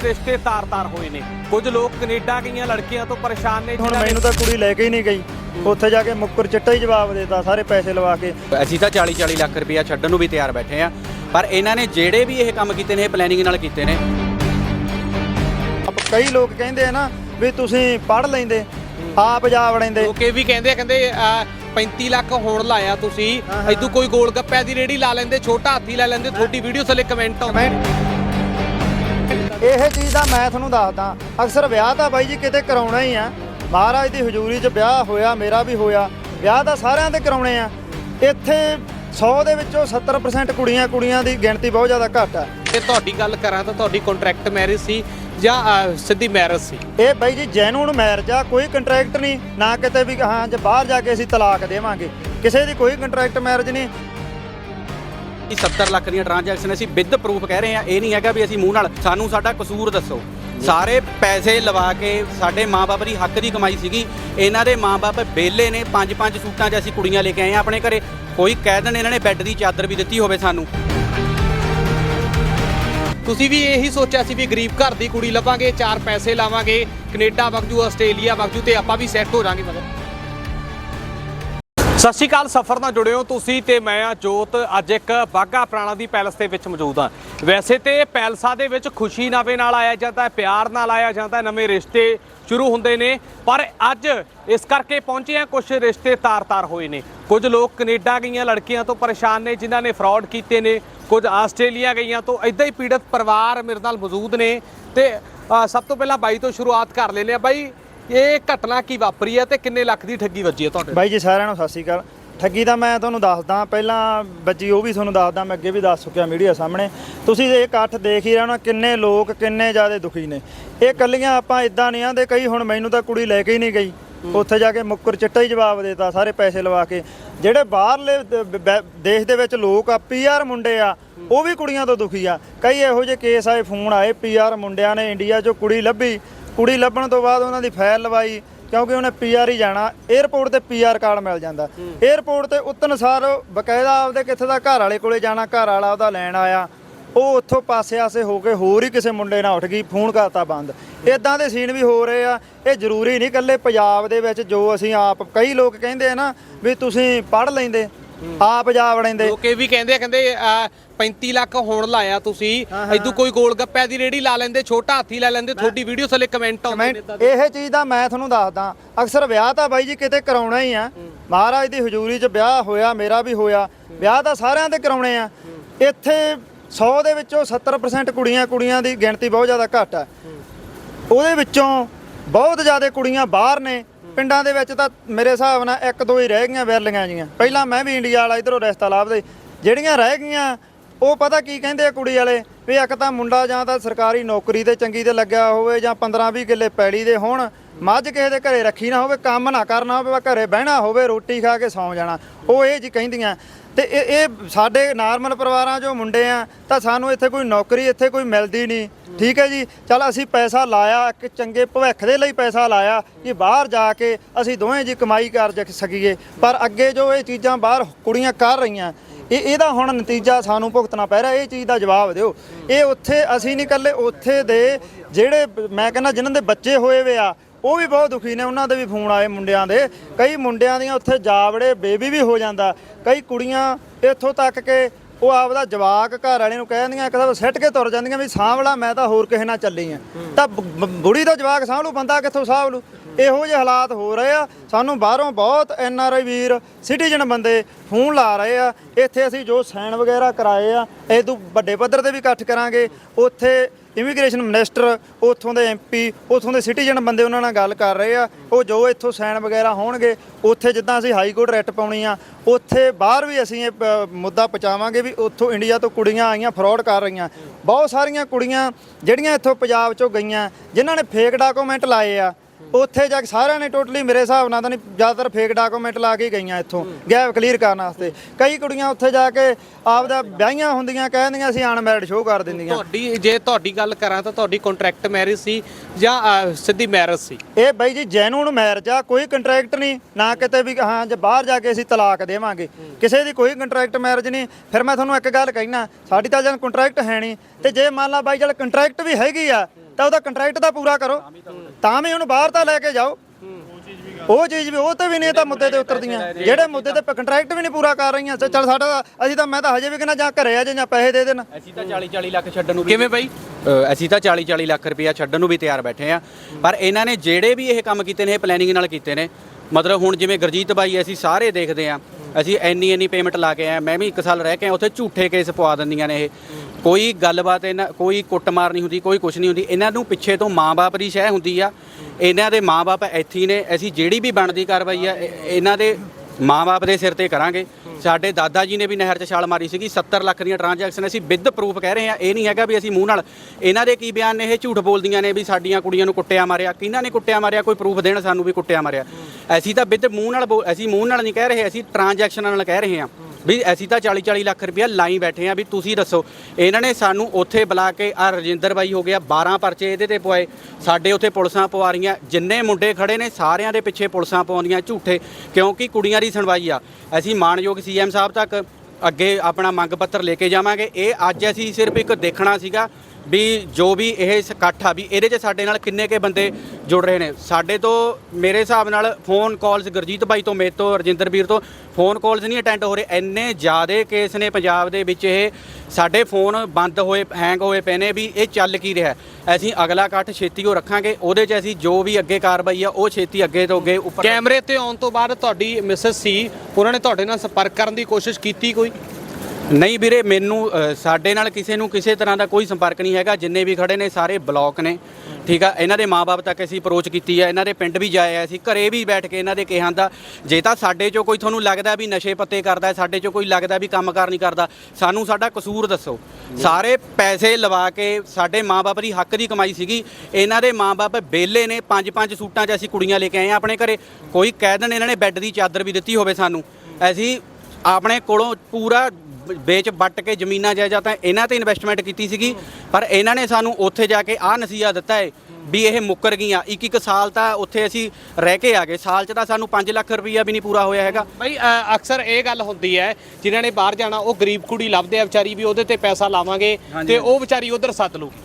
ਰਿਸ਼ਤੇ ਤਾਰ-ਤਾਰ ਹੋਏ ਨੇ। ਕੁਝ ਲੋਕ ਕੈਨੇਡਾ ਗਈਆਂ ਲੜਕੀਆਂ ਤੋਂ ਪਰੇਸ਼ਾਨ ਨੇ ਹੁਣ ਮੈਨੂੰ ਤਾਂ ਕੁੜੀ ਲੈ ਕੇ ਹੀ ਨਹੀਂ ਗਈ। ਉੱਥੇ ਜਾ ਕੇ ਮੁੱਕਰ ਚਿੱਟਾ ਹੀ ਜਵਾਬ ਦੇਤਾ ਸਾਰੇ ਪੈਸੇ ਲਵਾ ਕੇ। ਅਸੀਂ ਤਾਂ 40 40 ਲੱਖ ਰੁਪਇਆ ਛੱਡਣ ਨੂੰ ਵੀ ਤਿਆਰ ਬੈਠੇ ਆ ਪਰ ਇਹਨਾਂ ਨੇ ਜਿਹੜੇ ਵੀ ਇਹ ਕੰਮ ਕੀਤੇ ਨੇ ਇਹ ਪਲੈਨਿੰਗ ਨਾਲ ਕੀਤੇ ਨੇ। ਆਪ ਕਈ ਲੋਕ ਕਹਿੰਦੇ ਆ ਨਾ ਵੀ ਤੁਸੀਂ ਪੜ ਲੈਂਦੇ ਆਪ ਜਾ ਵੜੈਂਦੇ। ਲੋਕ ਵੀ ਕਹਿੰਦੇ ਆ ਕਹਿੰਦੇ ਅਹ, 35 ਲੱਖ ਹੁਣ ਲਾਇਆ ਤੁਸੀਂ। ਇਦੋਂ ਕੋਈ ਗੋਲ ਗੱਪਿਆਂ ਦੀ ਰੇੜੀ ਲਾ ਲੈਂਦੇ ਛੋਟਾ ਹਾਥੀ ਲੈ ਲੈਂਦੇ ਤੁਹਾਡੀ ਵੀਡੀਓ ਥੱਲੇ ਕਮੈਂਟ ਆਉਂਦੇ। ਇਹ ਚੀਜ਼ ਦਾ ਮੈਂ ਤੁਹਾਨੂੰ ਦੱਸਦਾ ਅਕਸਰ ਵਿਆਹ ਤਾਂ ਬਾਈ ਜੀ ਕਿਤੇ ਕਰਾਉਣਾ ਹੀ ਆ। ਮਹਾਰਾਜ ਦੀ ਹਜ਼ੂਰੀ 'ਚ ਵਿਆਹ ਹੋਇਆ ਮੇਰਾ ਵੀ ਹੋਇਆ। ਵਿਆਹ ਤਾਂ ਸਾਰਿਆਂ ਦੇ ਕਰਾਉਣੇ ਆ। ਇੱਥੇ 100 ਦੇ ਵਿੱਚੋਂ 70% ਕੁੜੀਆਂ ਕੁੜੀਆਂ ਦੀ ਗਿਣਤੀ ਬਹੁਤ ਜ਼ਿਆਦਾ ਘੱਟ ਆ। ਤੇ ਤੁਹਾਡੀ ਗੱਲ ਕਰਾਂ ਤਾਂ ਤੁਹਾਡੀ ਕੰਟਰੈਕਟ ਮੈਰਿਜ ਸੀ ਜਾਂ ਅਹ, ਸਿੱਧੀ ਮੈਰਿਜ ਸੀ? ਇਹ ਬਾਈ ਜੀ ਜੈਨੂਨ ਮੈਰਿਜ ਆ ਕੋਈ ਕੰਟਰੈਕਟ ਨਹੀਂ। ਨਾ ਕਿਤੇ ਵੀ ਹਾਂ ਜੇ ਬਾਹਰ ਜਾ ਕੇ ਅਸੀਂ ਤਲਾਕ ਦੇਵਾਂਗੇ। ਕਿਸੇ ਦੀ ਕੋਈ ਕੰਟਰੈਕਟ ਮੈਰਿਜ ਨਹੀਂ। ਕਿ 70 ਲੱਖ ਦੀਆਂ ਟ੍ਰਾਂਜੈਕਸ਼ਨ ਅਸੀਂ ਵਿਦ ਪ੍ਰੂਫ ਕਹਿ ਰਹੇ ਹਾਂ। ਇਹ ਨਹੀਂ ਹੈਗਾ ਵੀ ਅਸੀਂ ਮੂੰਹ ਨਾਲ ਸਾਨੂੰ ਸਾਡਾ ਕਸੂਰ ਦੱਸੋ। ਸਾਰੇ ਪੈਸੇ ਲਵਾ ਕੇ ਸਾਡੇ ਮਾਪੇ ਦੀ ਹੱਕ ਦੀ ਕਮਾਈ ਸੀਗੀ। ਇਹਨਾਂ ਦੇ ਮਾਪੇ ਬੇਲੇ ਨੇ ਪੰਜ ਪੰਜ ਸੂਟਾਂ 'ਚ ਅਸੀਂ ਕੁੜੀਆਂ ਲੈ ਕੇ ਆਏ ਆ ਆਪਣੇ ਘਰੇ। ਕੋਈ ਕਹਿ ਦੇਣ ਇਹਨਾਂ ਨੇ ਬੈੱਡ ਦੀ ਚਾਦਰ ਵੀ ਦਿੱਤੀ ਹੋਵੇ ਸਾਨੂੰ। ਤੁਸੀਂ ਵੀ ਇਹੀ ਸੋਚਿਆ ਸੀ ਵੀ ਗਰੀਬ ਘਰ ਦੀ ਕੁੜੀ ਲਵਾਂਗੇ ਚਾਰ ਪੈਸੇ ਲਾਵਾਂਗੇ, ਕੈਨੇਡਾ ਵਗਜੂ ਆਸਟ੍ਰੇਲੀਆ ਵਗਜੂ ਤੇ ਆਪਾਂ ਵੀ ਸੈੱਟ ਹੋ ਜਾਾਂਗੇ ਮਤਲਬ। ਸਤਿ ਸ਼੍ਰੀ ਅਕਾਲ, ਸਫਰ ਨਾਲ ਜੁੜਿਓ ਤੁਸੀਂ ਤੇ ਮੈਂ ਆ ਜੋਤ। ਅੱਜ ਇੱਕ ਬਾਗਾ ਪ੍ਰਾਣਾ ਦੀ ਪੈਲਸ ਦੇ ਵਿੱਚ ਮੌਜੂਦ ਹਾਂ। ਵੈਸੇ ਤੇ ਪੈਲਸਾਂ ਦੇ ਵਿੱਚ ਖੁਸ਼ੀ ਨਵੇਂ ਨਾਲ ਆਇਆ ਜਾਂਦਾ ਪਿਆਰ ਨਾਲ ਆਇਆ ਜਾਂਦਾ ਨਵੇਂ ਰਿਸ਼ਤੇ ਸ਼ੁਰੂ ਹੁੰਦੇ ਨੇ। ਪਰ ਅੱਜ ਇਸ ਕਰਕੇ ਪਹੁੰਚੇ ਆ ਕੁਝ ਰਿਸ਼ਤੇ ਤਾਰ-ਤਾਰ ਹੋਏ ਨੇ। ਕੁਝ ਲੋਕ ਕੈਨੇਡਾ ਗਈਆਂ ਲੜਕੀਆਂ ਤੋਂ ਪਰੇਸ਼ਾਨ ਨੇ, ਜਿਨ੍ਹਾਂ ਨੇ ਫਰਾਡ ਕੀਤੇ ਨੇ। ਕੁਝ ਆਸਟ੍ਰੇਲੀਆ ਗਈਆਂ ਤੋਂ ਇਦਾਂ ਹੀ ਪੀੜਤ ਪਰਿਵਾਰ ਮੇਰੇ ਨਾਲ ਮੌਜੂਦ ਨੇ। ਤੇ ਸਭ ਤੋਂ ਪਹਿਲਾਂ ਬਾਈ ਤੋਂ ਸ਼ੁਰੂਆਤ ਕਰ ਲੈਂਦੇ ਆ ਬਾਈ ਇਹ ਘਟਨਾ ਕੀ ਵਾਪਰੀ ਹੈ ਤੇ ਕਿੰਨੇ ਲੱਖ ਦੀ ਠੱਗੀ ਵੱਜੀ ਹੈ ਤੁਹਾਡੇ ਬਾਈ ਜੀ ਸਾਰਿਆਂ ਨੂੰ ਸਤਿ ਸ਼੍ਰੀ ਅਕਾਲ। ਠੱਗੀ ਤਾਂ ਮੈਂ ਤੁਹਾਨੂੰ ਦੱਸਦਾ ਪਹਿਲਾਂ ਬੱਜੀ ਉਹ ਵੀ ਤੁਹਾਨੂੰ ਦੱਸਦਾ ਮੈਂ ਅੱਗੇ ਵੀ ਦੱਸ ਚੁੱਕਿਆ ਮੀਡੀਆ ਸਾਹਮਣੇ। ਤੁਸੀਂ ਇਹ ਇਕੱਠ ਦੇਖ ਹੀ ਰਹੇ ਹੋ ਕਿੰਨੇ ਲੋਕ ਕਿੰਨੇ ਜ਼ਿਆਦਾ ਦੁਖੀ ਨੇ। ਇਹ ਕੱਲੀਆਂ ਆਪਾਂ ਇਦਾਂ ਨਹੀਂ ਆਂਦੇ ਕਈ ਹੁਣ ਮੈਨੂੰ ਤਾਂ ਕੁੜੀ ਲੈ ਕੇ ਹੀ ਨਹੀਂ ਗਈ। ਉੱਥੇ ਜਾ ਕੇ ਮੁੱਕਰ ਚਿੱਟਾ ਹੀ ਜਵਾਬ ਦੇਤਾ ਸਾਰੇ ਪੈਸੇ ਲਵਾ ਕੇ। ਜਿਹੜੇ ਬਾਹਰਲੇ ਦ- ਬ- ਦੇਸ਼ ਦੇ ਵਿੱਚ ਲੋਕ ਆ ਪੀਆਰ ਮੁੰਡੇ ਆ ਉਹ ਵੀ ਕੁੜੀਆਂ ਤੋਂ ਦੁਖੀ ਆ। ਕਈ ਇਹੋ ਜਿਹੇ ਕੇਸ ਆਏ ਫੋਨ ਆਏ ਪੀਆਰ ਮੁੰਡਿਆਂ ਨੇ ਇੰਡੀਆ 'ਚੋਂ ਕੁੜੀ ਲੱਭੀ। ਕੁੜੀ ਲੱਭਣ ਤੋਂ ਬਾਅਦ ਉਹਨਾਂ ਦੀ ਫਾਈਲ ਲਵਾਈ ਕਿਉਂਕਿ ਉਹਨੇ ਪੀਆਰ ਹੀ ਜਾਣਾ 에어ਪੋਰਟ ਤੇ ਪੀਆਰ ਕਾਰਡ ਮਿਲ ਜਾਂਦਾ। 에어ਪੋਰਟ ਤੇ ਉਤਨ ਸਾਰ ਬਕਾਇਦਾ ਆਪਦੇ ਕਿੱਥੇ ਦਾ ਘਰ ਵਾਲੇ ਕੋਲੇ ਜਾਣਾ ਘਰ ਵਾਲਾ ਉਹਦਾ ਲੈਣ ਆਇਆ। ਉਹ ਉੱਥੋਂ ਪਾਸੇ ਆਸੇ ਹੋ ਕੇ ਹੋਰ ਹੀ ਕਿਸੇ ਮੁੰਡੇ ਨਾਲ ਉੱਠ ਗਈ ਫੋਨ ਕਰਤਾ ਬੰਦ। ਇਦਾਂ ਦੇ ਸੀਨ ਵੀ ਹੋ ਰਹੇ ਆ। ਇਹ ਜ਼ਰੂਰੀ ਨਹੀਂ ਇਕੱਲੇ ਪੰਜਾਬ ਦੇ ਵਿੱਚ ਜੋ ਅਸੀਂ ਆਪ ਕਈ ਲੋਕ ਕਹਿੰਦੇ ਆ ਨਾ ਵੀ ਤੁਸੀਂ ਪੜ੍ਹ ਲੈਂਦੇ। ਆਪ ਜਾ ਵੜੈਂਦੇ। ਲੋਕ ਵੀ ਕਹਿੰਦੇ ਆ ਕਹਿੰਦੇ ਅਹ, 35 ਲੱਖ ਹੁਣ ਲਾਇਆ ਤੁਸੀਂ। ਇਦੋਂ ਕੋਈ ਗੋਲ ਗੱਪਿਆਂ ਦੀ ਰੇੜੀ ਲਾ ਲੈਂਦੇ ਛੋਟਾ ਹਾਥੀ ਲੈ ਲੈਂਦੇ ਤੁਹਾਡੀ ਵੀਡੀਓ ਥੱਲੇ ਕਮੈਂਟ ਆਉਂਦੇ ਨੇ ਇਹ ਚੀਜ਼ ਦਾ ਮੈਂ ਤੁਹਾਨੂੰ ਦੱਸਦਾ ਅਕਸਰ ਵਿਆਹ ਤਾਂ ਬਾਈ ਜੀ ਕਿਤੇ ਕਰਾਉਣਾ ਹੀ ਆ। ਮਹਾਰਾਜ ਦੀ ਹਜ਼ੂਰੀ 'ਚ ਵਿਆਹ ਹੋਇਆ ਮੇਰਾ ਵੀ ਹੋਇਆ। ਵਿਆਹ ਤਾਂ ਸਾਰਿਆਂ ਦੇ ਕਰਾਉਣੇ ਆ। ਇੱਥੇ 100 ਦੇ ਵਿੱਚੋਂ 70% ਕੁੜੀਆਂ ਕੁੜੀਆਂ ਦੀ ਗਿਣਤੀ ਬਹੁਤ ਜ਼ਿਆਦਾ ਘੱਟ ਆ। ਉਹਦੇ ਵਿੱਚੋਂ ਬਹੁਤ ਜ਼ਿਆਦਾ ਕੁੜੀਆਂ ਬਾਹਰ ਨੇ। ਪਿੰਡਾਂ ਦੇ ਵਿੱਚ ਤਾਂ ਮੇਰੇ ਹਿਸਾਬ ਨਾਲ ਇੱਕ ਦੋ ਹੀ ਰਹਿ ਗਈਆਂ ਵਿਰਲੀਆਂ ਜੀਆਂ। ਪਹਿਲਾਂ ਮੈਂ ਵੀ ਇੰਡੀਆ ਵਾਲਾ ਇਧਰੋਂ ਰਿਸ਼ਤਾ ਲੱਭਦੇ। ਜਿਹੜੀਆਂ ਰਹਿ ਗਈਆਂ, ਉਹ ਪਤਾ ਕੀ ਕਹਿੰਦੇ ਆ ਕੁੜੀ ਵਾਲੇ? ਵੀ ਇੱਕ ਤਾਂ ਮੁੰਡਾ ਜਾਂ ਤਾਂ ਸਰਕਾਰੀ ਨੌਕਰੀ ਤੇ ਚੰਗੀ ਤੇ ਲੱਗਿਆ ਹੋਵੇ ਜਾਂ 15-20 ਕਿੱਲੇ ਪੈੜੀ ਦੇ ਹੋਣ। ਮੱਝ ਕਿਸੇ ਦੇ ਘਰੇ ਰੱਖੀ ਨਾ ਹੋਵੇ, ਕੰਮ ਨਾ ਕਰਨਾ ਹੋਵੇ ਬਸ ਘਰੇ ਬਹਿਣਾ ਹੋਵੇ, ਰੋਟੀ ਖਾ ਕੇ ਸੌਂ ਜਾਣਾ। ਉਹ ਇਹ ਜੀ ਕਹਿੰਦੀਆਂ। ਤੇ ਇਹ ਇਹ ਸਾਡੇ ਨਾਰਮਲ ਪਰਿਵਾਰਾਂ ਜੋ ਮੁੰਡੇ ਆ, ਤਾਂ ਸਾਨੂੰ ਇੱਥੇ ਕੋਈ ਨੌਕਰੀ, ਇੱਥੇ ਕੋਈ ਮਿਲਦੀ ਨਹੀਂ। ਠੀਕ ਹੈ ਜੀ? ਚਲ ਅਸੀਂ ਪੈਸਾ ਲਾਇਆ, ਇੱਕ ਚੰਗੇ ਭਵਿੱਖ ਦੇ ਲਈ ਪੈਸਾ ਲਾਇਆ ਕਿ ਬਾਹਰ ਜਾ ਕੇ ਅਸੀਂ ਦੋਵੇਂ ਜੀ ਕਮਾਈ ਕਰ ਸਕੀਏ। ਪਰ ਅੱਗੇ ਜੋ ਇਹ ਚੀਜ਼ਾਂ ਬਾਹਰ ਕੁੜੀਆਂ ਕਰ ਰਹੀਆਂ, ਇਹ, ਇਹਦਾ ਹੁਣ ਨਤੀਜਾ ਸਾਨੂੰ ਭੁਗਤਣਾ ਪੈ ਰਿਹਾ, ਇਹ ਚੀਜ਼ ਦਾ ਜਵਾਬ ਦਿਓ। ਇਹ ਉੱਥੇ ਅਸੀਂ ਨਹੀਂ ਇਕੱਲੇ, ਉੱਥੇ ਦੇ ਜਿਹੜੇ, ਮੈਂ ਕਹਿੰਦਾ ਜਿਨ੍ਹਾਂ ਦੇ ਬੱਚੇ ਹੋਏ ਵੇ ਆ ਉਹ ਵੀ ਬਹੁਤ ਦੁਖੀ ਨੇ ਉਹਨਾਂ ਦੇ ਵੀ ਫੋਨ ਆਏ ਮੁੰਡਿਆਂ ਦੇ। ਕਈ ਮੁੰਡਿਆਂ ਦੀਆਂ ਉੱਥੇ ਜਾਵੜੇ ਬੇਬੀ ਵੀ ਹੋ ਜਾਂਦਾ। ਕਈ ਕੁੜੀਆਂ ਇੱਥੋਂ ਤੱਕ ਕਿ ਉਹ ਆਪਦਾ ਜਵਾਕ ਘਰ ਵਾਲੇ ਨੂੰ ਕਹਿ ਦਿੰਦੀਆਂ ਇੱਕ ਤਾਂ ਸਿੱਟ ਕੇ ਤੁਰ ਜਾਂਦੀਆਂ ਵੀ ਸਾਂਭਲਾ ਮੈਂ ਤਾਂ ਹੋਰ ਕਿਸੇ ਨਾਲ ਚੱਲੀ ਆ। ਤਾਂ ਬੁੜੀ ਦਾ ਜਵਾਕ ਸਾਂਭ ਲੂ ਬੰਦਾ ਕਿੱਥੋਂ ਸਾਂਭ ਲੂ ਇਹੋ ਜਿਹੇ ਹਾਲਾਤ ਹੋ ਰਹੇ ਆ। ਸਾਨੂੰ ਬਾਹਰੋਂ ਬਹੁਤ ਐਨ ਆਰ ਆਈ ਵੀਰ ਸਿਟੀਜ਼ਨ ਬੰਦੇ ਫੋਨ ਲਾ ਰਹੇ ਆ। ਇੱਥੇ ਅਸੀਂ ਜੋ ਸਾਈਨ ਵਗੈਰਾ ਕਰਾਏ ਆ ਇਹ ਤੋਂ ਵੱਡੇ ਪੱਧਰ ਤੇ ਵੀ ਇਕੱਠ ਕਰਾਂਗੇ। ਉੱਥੇ ਇਮੀਗ੍ਰੇਸ਼ਨ ਮਿਨਿਸਟਰ, ਉੱਥੋਂ ਦੇ ਐਮਪੀ ਉੱਥੋਂ ਦੇ ਸਿਟੀਜ਼ਨ ਬੰਦੇ ਉਹਨਾਂ ਨਾਲ ਗੱਲ ਕਰ ਰਹੇ ਆ। ਉਹ ਜੋ ਇੱਥੋਂ ਸਾਈਨ ਵਗੈਰਾ ਹੋਣਗੇ, ਉੱਥੇ ਜਿੱਦਾਂ ਅਸੀਂ ਹਾਈ ਕੋਰਟ ਰੈਟ ਪਾਉਣੀ ਆ, ਉੱਥੇ ਬਾਹਰ ਵੀ ਅਸੀਂ ਇਹ ਪ- ਮੁੱਦਾ ਪਹੁੰਚਾਵਾਂਗੇ ਵੀ ਉੱਥੋਂ ਇੰਡੀਆ ਤੋਂ ਕੁੜੀਆਂ ਆਈਆਂ ਫਰਾਡ ਕਰ ਰਹੀਆਂ। ਬਹੁਤ ਸਾਰੀਆਂ ਕੁੜੀਆਂ ਜਿਹੜੀਆਂ ਇੱਥੋਂ ਪੰਜਾਬ ਚੋਂ ਗਈਆਂ, ਜਿਨ੍ਹਾਂ ਨੇ ਫੇਕ ਡਾਕੂਮੈਂਟ ਲਾਏ ਆ ਉੱਥੇ ਜਾ ਕੇ ਸਾਰਿਆਂ ਨੇ ਟੋਟਲੀ ਮੇਰੇ ਹਿਸਾਬ ਨਾਲ ਤਾਂ ਨਹੀਂ ਜ਼ਿਆਦਾਤਰ ਫੇਕ ਡਾਕੂਮੈਂਟ ਲਾ ਕੇ ਗਈਆਂ ਇੱਥੋਂ ਗੈਪ ਕਲੀਅਰ ਕਰਨ ਵਾਸਤੇ। ਕਈ ਕੁੜੀਆਂ ਉੱਥੇ ਜਾ ਕੇ ਆਪਦਾ ਵਿਆਹੀਆਂ ਹੁੰਦੀਆਂ ਕਹਿੰਦੀਆਂ ਅਸੀਂ ਅਨਮੈਰਿਡ ਸ਼ੋਅ ਕਰ ਦਿੰਦੀਆਂ। ਤੁਹਾਡੀ ਜੇ ਤੁਹਾਡੀ ਗੱਲ ਕਰਾਂ ਤਾਂ ਤੁਹਾਡੀ ਕੰਟਰੈਕਟ ਮੈਰਿਜ ਸੀ ਜਾਂ ਅਹ, ਸਿੱਧੀ ਮੈਰਿਜ ਸੀ? ਇਹ ਬਾਈ ਜੀ ਜੈਨੂਨ ਮੈਰਿਜ ਆ ਕੋਈ ਕੰਟਰੈਕਟ ਨਹੀਂ ਨਾ ਕਿਤੇ ਵੀ ਹਾਂ ਜੇ ਬਾਹਰ ਜਾ ਕੇ ਅਸੀਂ ਤਲਾਕ ਦੇਵਾਂਗੇ। ਕਿਸੇ ਦੀ ਕੋਈ ਕੰਟਰੈਕਟ ਮੈਰਿਜ ਨਹੀਂ ਫਿਰ ਮੈਂ ਤੁਹਾਨੂੰ ਇੱਕ ਗੱਲ ਕਹਿਣਾ ਸਾਡੀ ਤਾਂ ਜਨ ਕੰਟਰੈਕਟ ਹੈ ਨਹੀਂ। ਤੇ ਜੇ ਮੰਨ ਲਾ ਬਾਈ ਜਦ ਕੰਟਰੈਕਟ ਵੀ ਹੈਗੀ ਆ ਤਾਂ ਉਹਦਾ ਕੰਟਰੈਕਟ ਤਾਂ ਪੂਰਾ ਕਰੋ। ਤਾਂ ਵੀ ਉਹਨੂੰ ਬਾਹਰ ਤਾਂ ਲੈ ਕੇ ਜਾਓ। ਉਹ ਚੀਜ਼ ਵੀ ਉਹ ਤੇ ਵੀ ਨਹੀਂ ਤਾਂ ਮੁੱਦੇ ਤੇ ਉਤਰਦੀਆਂ। ਜਿਹੜੇ ਮੁੱਦੇ ਤੇ ਕੰਟਰੈਕਟ ਵੀ ਨਹੀਂ ਪੂਰਾ ਕਰ ਰਹੀਆਂ ਚੱਲ ਸਾਡਾ ਅਸੀਂ ਤਾਂ ਮੈਂ ਤਾਂ ਹਜੇ ਵੀ ਕਹਿੰਦਾ ਜਾਂ ਘਰੇ ਆ ਜੇ ਜਾਂ ਪੈਸੇ ਦੇ ਦੇਣ। ਅਸੀਂ ਤਾਂ 40 40 ਲੱਖ ਛੱਡਣ ਨੂੰ ਵੀ ਕਿਵੇਂ ਬਾਈ? ਅ, ਅਸੀਂ ਤਾਂ 40 40 ਲੱਖ ਰੁਪਇਆ ਛੱਡਣ ਨੂੰ ਵੀ ਤਿਆਰ ਬੈਠੇ ਆ। ਪਰ ਇਹਨਾਂ ਨੇ ਜਿਹੜੇ ਵੀ ਇਹ ਕੰਮ ਕੀਤੇ ਨੇ ਇਹ ਪਲੈਨਿੰਗ ਨਾਲ ਕੀਤੇ ਨੇ। ਮਤਲਬ ਹੁਣ ਜਿਵੇਂ ਗੁਰਜੀਤ ਬਾਈ ਅਸੀਂ ਸਾਰੇ ਦੇਖਦੇ ਆ। ਅਸੀਂ ਇੰਨੀ ਇੰਨੀ ਪੇਮੈਂਟ ਲਾ ਕੇ ਆਏ ਮੈਂ ਵੀ 1 ਸਾਲ ਰਹਿ ਕੇ ਆਇਆ ਉੱਥੇ ਝੂਠੇ ਕੇਸ ਪਵਾ ਦਿੰਦੀਆਂ ਨੇ ਇਹ। ਕੋਈ ਗੱਲਬਾਤ ਇਹਨਾਂ ਕੋਈ ਕੁੱਟਮਾਰ ਨਹੀਂ ਹੁੰਦੀ, ਕੋਈ ਕੁਝ ਨਹੀਂ ਹੁੰਦੀ। ਇਹਨਾਂ ਨੂੰ ਪਿੱਛੇ ਤੋਂ ਮਾਂ-ਬਾਪ ਦੀ ਸ਼ਹਿ ਹੁੰਦੀ ਆ। ਇਹਨਾਂ ਦੇ ਮਾਂ-ਬਾਪ ਇੱਥੇ ਨੇ। ਅਸੀਂ ਜਿਹੜੀ ਵੀ ਬਣਦੀ ਕਾਰਵਾਈ ਆ, ਇਹ- ਇਹਨਾਂ ਦੇ ਮਾਂ-ਬਾਪ ਦੇ ਸਿਰ ਤੇ ਕਰਾਂਗੇ। ਸਾਡੇ ਦਾਦਾ ਜੀ ਨੇ ਵੀ ਨਹਿਰ 'ਚ ਛਾਲ ਮਾਰੀ ਸੀਗੀ। 70 ਲੱਖ ਦੀਆਂ ਟ੍ਰਾਂਜੈਕਸ਼ਨ ਅਸੀਂ ਵਿਦ ਪ੍ਰੂਫ ਕਹਿ ਰਹੇ ਹਾਂ ਇਹ ਨਹੀਂ ਹੈਗਾ ਵੀ ਅਸੀਂ ਮੂੰਹ ਨਾਲ ਇਹਨਾਂ ਦੇ ਕੀ ਬਿਆਨ ਨੇ? ਇਹ ਝੂਠ ਬੋਲਦੀਆਂ ਨੇ ਵੀ ਸਾਡੀਆਂ ਕੁੜੀਆਂ ਨੂੰ ਕੁੱਟਿਆ ਮਾਰਿਆ। ਕਿਹਨਾਂ ਨੇ ਕੁੱਟਿਆ ਮਾਰਿਆ? ਕੋਈ ਪ੍ਰੂਫ ਦੇਣ ਸਾਨੂੰ ਵੀ ਕੁੱਟਿਆ ਮਾਰਿਆ। ਅਸੀਂ ਤਾਂ ਵਿਦ ਮੂੰਹ ਨਾਲ ਬੋ- ਅਸੀਂ ਮੂੰਹ ਨਾਲ ਨਹੀਂ ਕਹਿ ਰਹੇ। ਅਸੀਂ ਟ੍ਰਾਂਜੈਕਸ਼ਨਾਂ ਨਾਲ ਕਹਿ ਰਹੇ ਹਾਂ ਵੀ ਅਸੀਂ ਤਾਂ 40 40 ਲੱਖ ਰੁਪਇਆ ਲਾਈ ਬੈਠੇ ਆ ਵੀ ਤੁਸੀਂ ਦੱਸੋ। ਇਹਨਾਂ ਨੇ ਸਾਨੂੰ ਉੱਥੇ ਬੁਲਾ ਕੇ ਆ ਰਜਿੰਦਰ ਬਾਈ ਹੋ ਗਿਆ 12 ਪਰਚੇ ਇਹਦੇ ਤੇ ਪਵਾਏ। ਸਾਡੇ ਉੱਥੇ ਪੁਲਿਸਾਂ ਪਵਾ ਰਹੀਆਂ। ਜਿੰਨੇ ਮੁੰਡੇ ਖੜੇ ਨੇ, ਸਾਰਿਆਂ ਦੇ ਪਿੱਛੇ ਪੁਲਿਸਾਂ ਪਾਉਂਦੀਆਂ ਝੂਠੇ, ਕਿਉਂਕਿ ਕੁੜੀਆਂ ਦੀ ਸੁਣਵਾਈ ਆ। ਅਸੀਂ ਮਾਨਯੋਗ ਸੀਐਮ ਸਾਹਿਬ ਤੱਕ ਅੱਗੇ ਆਪਣਾ ਮੰਗ ਪੱਤਰ ਲੈ ਕੇ ਜਾਵਾਂਗੇ। ਇਹ ਅੱਜ ਅਸੀਂ ਸਿਰਫ ਇੱਕ ਦੇਖਣਾ ਸੀਗਾ ਵੀ ਜੋ ਵੀ ਇਹ ਇਕੱਠ ਆ ਵੀ ਇਹਦੇ 'ਚ ਸਾਡੇ ਨਾਲ ਕਿੰਨੇ ਕੇ ਬੰਦੇ ਜੁੜ ਰਹੇ ਨੇ। ਸਾਡੇ ਤੋਂ ਮੇਰੇ ਹਿਸਾਬ ਨਾਲ ਫੋਨ ਕਾਲਸ ਗੁਰਜੀਤ ਬਾਈ ਤੋਂ, ਮੇਰੇ ਤੋਂ, ਰਜਿੰਦਰ ਵੀਰ ਤੋਂ ਫੋਨ ਕਾਲਸ ਨਹੀਂ ਅਟੈਂਡ ਹੋ ਰਹੇ। ਇੰਨੇ ਜ਼ਿਆਦੇ ਕੇਸ ਨੇ ਪੰਜਾਬ ਦੇ ਵਿੱਚ ਇਹ। ਸਾਡੇ ਫੋਨ ਬੰਦ ਹੋਏ ਹੈਂਗ ਹੋਏ ਪਏ ਨੇ ਵੀ ਇਹ ਚੱਲ ਕੀ ਰਿਹਾ। ਅਸੀਂ ਅਗਲਾ ਇਕੱਠ ਛੇਤੀ ਉਹ ਰੱਖਾਂਗੇ। ਉਹਦੇ 'ਚ ਅਸੀਂ ਜੋ ਵੀ ਅੱਗੇ ਕਾਰਵਾਈ ਆ, ਉਹ ਛੇਤੀ ਅੱਗੇ ਤੋਂ ਅੱਗੇ ਉੱਪਰ ਕੈਮਰੇ ਤੇ ਆਉਣ ਤੋਂ ਬਾਅਦ ਤੁਹਾਡੀ ਮਿਸਸ ਸੀ, ਉਹਨਾਂ ਨੇ ਤੁਹਾਡੇ ਨਾਲ ਸੰਪਰਕ ਕਰਨ ਦੀ ਕੋਸ਼ਿਸ਼ ਕੀਤੀ ਕੋਈ? ਨਹੀਂ ਵੀਰੇ ਮੈਨੂੰ ਅ, ਸਾਡੇ ਨਾਲ ਕਿਸੇ ਨੂੰ ਕਿਸੇ ਤਰ੍ਹਾਂ ਦਾ ਕੋਈ ਸੰਪਰਕ ਨਹੀਂ ਹੈਗਾ। ਜਿੰਨੇ ਵੀ ਖੜੇ ਨੇ ਸਾਰੇ ਬਲੌਕ ਨੇ। ਠੀਕ ਆ? ਇਹਨਾਂ ਦੇ ਮਾਪੇ ਤੱਕ ਅਸੀਂ ਅਪਰੋਚ ਕੀਤੀ ਹੈ ਇਹਨਾਂ ਦੇ ਪਿੰਡ ਵੀ ਜਾਏ ਅਸੀਂ। ਘਰੇ ਵੀ ਬੈਠ ਕੇ ਇਹਨਾਂ ਦੇ ਕਿਹਾਂ ਦਾ ਜੇ ਤਾਂ ਸਾਡੇ ਚੋਂ ਕੋਈ ਤੁਹਾਨੂੰ ਲੱਗਦਾ ਵੀ ਨਸ਼ੇ ਪੱਤੇ ਕਰਦਾ ਹੈ, ਸਾਡੇ ਚੋਂ ਕੋਈ ਲੱਗਦਾ ਵੀ ਕੰਮਕਾਰ ਨਹੀਂ ਕਰਦਾ ਸਾਨੂੰ ਸਾਡਾ ਕਸੂਰ ਦੱਸੋ। ਸਾਰੇ ਪੈਸੇ ਲਵਾ ਕੇ ਸਾਡੇ ਮਾਪੇ ਦੀ ਹੱਕ ਦੀ ਕਮਾਈ ਸੀਗੀ। ਇਹਨਾਂ ਦੇ ਮਾਪੇ ਬੇਲੇ ਨੇ। ਪੰਜ ਪੰਜ ਸੂਟਾਂ 'ਚ ਅਸੀਂ ਕੁੜੀਆਂ ਲੈ ਕੇ ਆਏ ਆ ਆਪਣੇ ਘਰੇ। ਕੋਈ ਕਹਿ ਦੇਣ ਇਹਨਾਂ ਨੇ ਬੈੱਡ ਦੀ ਚਾਦਰ ਵੀ ਦਿੱਤੀ ਹੋਵੇ ਸਾਨੂੰ। ਅਸੀਂ ਆਪਣੇ ਕੋਲੋਂ ਪੂਰਾ ਵੇਚ ਵੱਟ ਕੇ ਜ਼ਮੀਨਾਂ ਜਾਇਦਾਦਾਂ ਇਹਨਾਂ ਤੇ ਇਨਵੈਸਟਮੈਂਟ ਕੀਤੀ ਸੀਗੀ। ਪਰ ਇਹਨਾਂ ਨੇ ਸਾਨੂੰ ਉੱਥੇ ਜਾ ਕੇ ਆਹ ਨਸੀਹਾ ਦਿੱਤਾ ਹੈ ਵੀ ਇਹ ਮੁੱਕਰ ਗਈਆਂ। ਇੱਕ ਇੱਕ ਸਾਲ ਤਾਂ ਉੱਥੇ ਅਸੀਂ ਰਹਿ ਕੇ ਆ ਗਏ। ਸਾਲ 'ਚ ਤਾਂ ਸਾਨੂੰ 5 ਲੱਖ ਰੁਪਈਆ ਵੀ ਨਹੀਂ ਪੂਰਾ ਹੋਇਆ ਹੈਗਾ। ਬਈ ਅ, ਅਕਸਰ ਇਹ ਗੱਲ ਹੁੰਦੀ ਹੈ ਜਿਨ੍ਹਾਂ ਨੇ ਬਾਹਰ ਜਾਣਾ ਉਹ ਗਰੀਬ ਕੁੜੀ ਲੱਭਦੇ ਆ ਵਿਚਾਰੀ ਵੀ ਉਹਦੇ ਤੇ ਪੈਸਾ ਲਾਵਾਂਗੇ। ਤੇ ਉਹ ਵਿਚਾਰੀ ਉਧਰ ਸੱਦ ਲੂਗੀ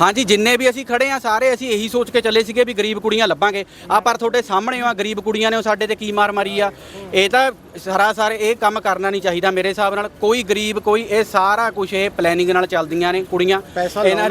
ਹਾਂਜੀ ਜਿੰਨੇ ਵੀ ਅਸੀਂ ਖੜੇ ਆ ਸਾਰੇ ਅਸੀਂ ਇਹੀ ਸੋਚ ਕੇ ਚੱਲੇ ਸੀਗੇ ਵੀ ਗਰੀਬ ਕੁੜੀਆਂ ਲੱਭਾਂਗੇ। ਆ ਪਰ ਤੁਹਾਡੇ ਸਾਹਮਣੇ ਆ ਗਰੀਬ ਕੁੜੀਆਂ ਨੇ ਉਹ ਸਾਡੇ ਤੇ ਕੀ ਮਾਰ ਮਾਰੀ ਆ। ਇਹ ਤਾਂ ਸਰਾਸਰ ਇਹ ਕੰਮ ਕਰਨਾ ਨਹੀਂ ਚਾਹੀਦਾ ਮੇਰੇ ਹਿਸਾਬ ਨਾਲ। ਕੋਈ ਗਰੀਬ ਕੋਈ ਇਹ ਸਾਰਾ ਕੁਝ ਇਹ ਪਲੈਨਿੰਗ ਨਾਲ ਚੱਲਦੀਆਂ ਨੇ ਕੁੜੀਆਂ।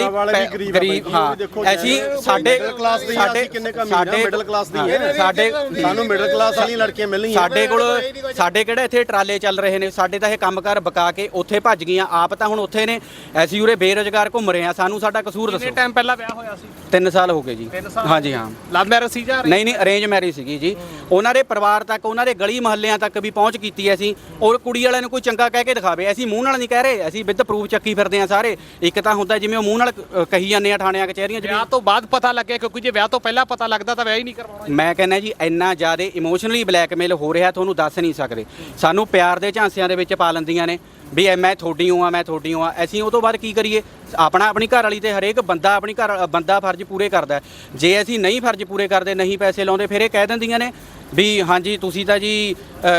ਵਾਲੇ ਵੀ ਪੈ- ਗਰੀਬ ਹਾਂ। ਅਸੀਂ ਸਾਡੇ ਦੀ ਅਸੀਂ ਕਿੰਨੇ ਕੁ ਅਮੀਰ ਆ, middle class ਦੀ ਹਾਂ। ਸਾਡੇ ਸਾਨੂੰ ਮਿਡਲ ਕਲਾਸ ਵਾਲੀਆਂ ਲੜਕੀਆਂ ਮਿਲਣਗੀਆਂ। ਸਾਡੇ ਕੋਲ ਸਾਡੇ ਕਿਹੜੇ ਇੱਥੇ ਟਰਾਲੇ ਚੱਲ ਰਹੇ ਨੇ? ਸਾਡੇ ਤਾਂ ਇਹ ਕੰਮਕਾਰ ਬਕਾ ਕੇ ਉੱਥੇ ਭੱਜ ਗਈਆਂ। ਆਪ ਤਾਂ ਹੁਣ ਉੱਥੇ ਨੇ। ਅਸੀਂ ਉਰੇ ਬੇਰੁਜ਼ਗਾਰ ਘੁੰਮ ਰਹੇ ਆ। ਸਾਨੂੰ ਸਾਡਾ ਕਸੂਰ ਕਿੰਨੇ ਦੱਸੋ ਟਾਈਮ ਪਹਿਲਾਂ ਵਿਆਹ ਹੋਇਆ ਸੀ? 3 ਸਾਲ ਹੋ ਗਏ ਜੀ। ਤਿੰਨ ਸਾਲ? ਹਾਂਜੀ ਹਾਂ। ਲਵ ਮੈਰਿਜ ਸੀ ਜਾਂ ਨਹੀਂ ਨਹੀਂ ਅਰੇਂਜ ਮੈਰਿਜ ਸੀਗੀ ਜੀ। ਉਹਨਾਂ ਦੇ ਪਰਿਵਾਰ ਤੱਕ ਉਹਨਾਂ ਦੇ ਗਲੀ ਮਹੱਲਿਆਂ ਤੱਕ ਵੀ ਪਹੁੰਚ ਕੀਤੀ ਅਸੀਂ। ਔਰ ਕੁੜੀ ਵਾਲਿਆਂ ਨੂੰ ਕੋਈ ਚੰਗਾ ਕਹਿ ਕੇ ਦਿਖਾਵੇ। ਅਸੀਂ ਮੂੰਹ ਨਾਲ ਨਹੀਂ ਕਹਿ ਰਹੇ। ਅਸੀਂ ਵਿਦ ਪ੍ਰੂਫ ਚੱਕੀ ਫਿਰਦੇ ਆ ਸਾਰੇ। ਇੱਕ ਤਾਂ ਹੁੰਦਾ ਜਿਵੇਂ ਉਹ ਮੂੰਹ ਨਾਲ ਅ, ਕਹੀ ਜਾਂਦੇ ਆ ਥਾਣਿਆਂ ਕਚਹਿਰੀਆਂ 'ਚ ਵੀ ਵਿਆਹ ਤੋਂ ਬਾਅਦ ਪਤਾ ਲੱਗਿਆ ਕਿਉਂਕਿ ਜੇ ਵਿਆਹ ਤੋਂ ਪਹਿਲਾਂ ਪਤਾ ਲੱਗਦਾ ਤਾਂ ਵਿਆਹ ਹੀ ਨਹੀਂ ਕਰਵਾਉਣਾ। ਮੈਂ ਕਹਿੰਦਾ ਜੀ ਇੰਨਾ ਜ਼ਿਆਦਾ ਇਮੋਸ਼ਨਲੀ ਬਲੈਕਮੇਲ ਹੋ ਰਿਹਾ ਤੁਹਾਨੂੰ ਦੱਸ ਨਹੀਂ ਸਕਦੇ। ਸਾਨੂੰ ਪਿਆਰ ਦੇ ਝਾਂਸਿਆਂ ਦੇ ਵਿੱਚ ਪਾ ਲੈਂਦੀਆਂ ਨੇ। ਵੀ ਐ ਮੈਂ ਤੁਹਾਡੀ ਹਾਂ, ਮੈਂ ਤੁਹਾਡੀ ਹਾਂ। ਅਸੀਂ ਉਹ ਤੋਂ ਬਾਅਦ ਕੀ ਕਰੀਏ? ਆਪਣਾ ਆਪਣੀ ਘਰ ਵਾਲੀ ਤੇ ਹਰੇਕ ਬੰਦਾ ਆਪਣੀ ਘਰ, ਬੰਦਾ ਫਰਜ਼ ਪੂਰੇ ਕਰਦਾ ਜੇ ਅਸੀਂ ਨਹੀਂ ਫਰਜ਼ ਪੂਰੇ ਕਰਦੇ, ਨਹੀਂ ਪੈਸੇ ਲਾਉਂਦੇ, ਫਿਰ ਇਹ ਕਹਿ ਦਿੰਦੀਆਂ ਨੇ ਵੀ ਹਾਂਜੀ, ਤੁਸੀਂ ਤਾਂ ਜੀ